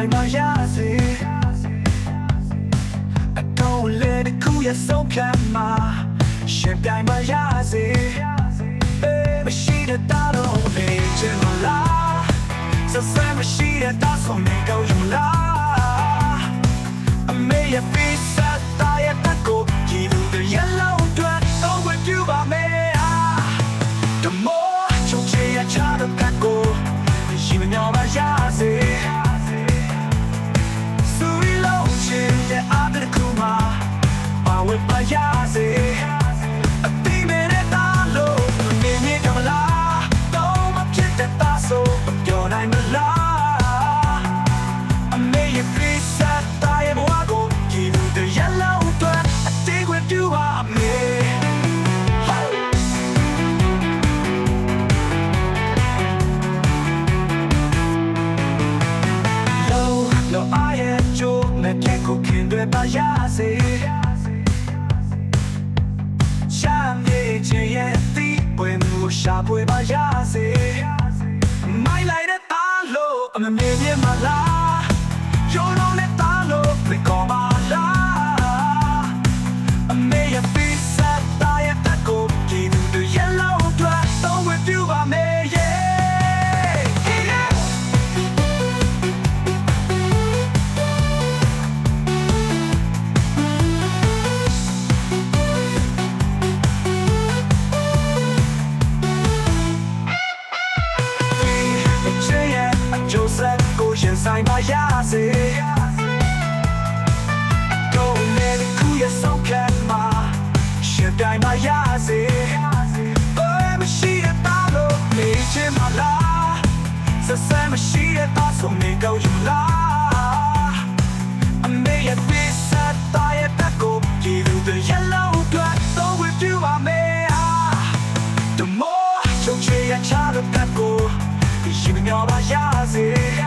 ဆိုင်မှာရစေအတော့လေတခုရဆုံးဖြတ်မှာရှင်ပြိုင်မှာရစေမရှိတဲ့တာတော့လေချင်မလားစစမရှိတဲ့တာဆုံးနေကောင်းယူလားအမေရဲ့ peace ချင်ရဲ့အသီးပွဲမှုရှာပွေပါရစေမိုင်းလိုက်တဲ့တာလို့အမမေမြင်မလားရိုးလုံးနဲ့တာလို့ဘ ရစေကုန်နေကူရဆုံးခံမှာရှစ်တိုင်းမှာရစေဘယ်မရှိရတာလို့နေချင်မလားစစမရှိရတာဆုံးနေကောင်းယူလားအမေရဲ့ပစ်ဆက်တာရဲ့တက်ကိုကြည့်လို့ yellow black so with you i may ah the more ချုပ်ချယ်ရချတဲ့တက်ကိုရှင်မြော်ပါရစေ